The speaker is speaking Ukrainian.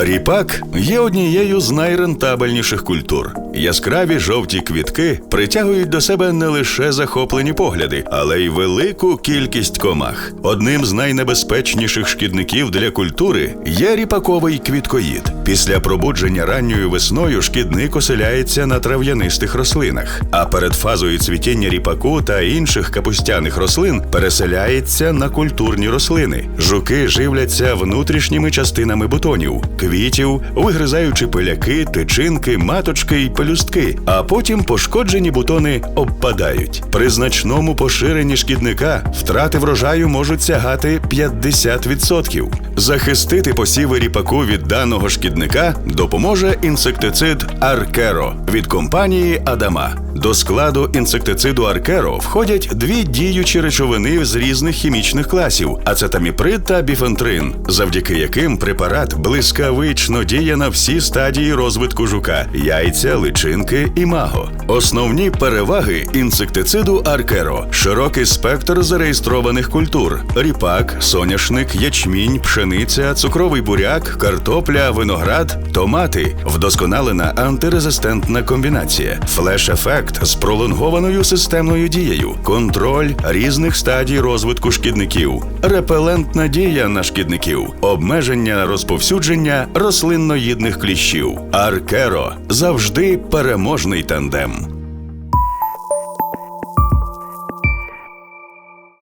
Ріпак є однією з найрентабельніших культур. Яскраві жовті квітки притягують до себе не лише захоплені погляди, але й велику кількість комах. Одним з найнебезпечніших шкідників для культури є ріпаковий квіткоїд. Після пробудження ранньою весною шкідник оселяється на трав'янистих рослинах, а перед фазою цвітіння ріпаку та інших капустяних рослин переселяється на культурні рослини. Жуки живляться внутрішніми частинами бутонів, квітів, вигризаючи пиляки, тичинки, маточки й пелюстки, а потім пошкоджені бутони обпадають. При значному поширенні шкідника втрати врожаю можуть сягати 50%. Захистити посіви ріпаку від даного шкідника допоможе інсектицид Аркеро від компанії Адама. До складу інсектициду Аркеро входять дві діючі речовини з різних хімічних класів ацетаміприд та біфентрин, завдяки яким препарат блискавично діє на всі стадії розвитку жука яйця, личинки і маго. Основні переваги інсектициду Аркеро широкий спектр зареєстрованих культур: ріпак, соняшник, ячмінь, пшениця, цукровий буряк, картопля, виноград, томати, вдосконалена антирезистентна комбінація, флеш-ефект з пролонгованою системною дією, контроль різних стадій розвитку шкідників, репелентна дія на шкідників, обмеження розповсюдження рослинноїдних кліщів. Аркеро. Завжди переможний тандем.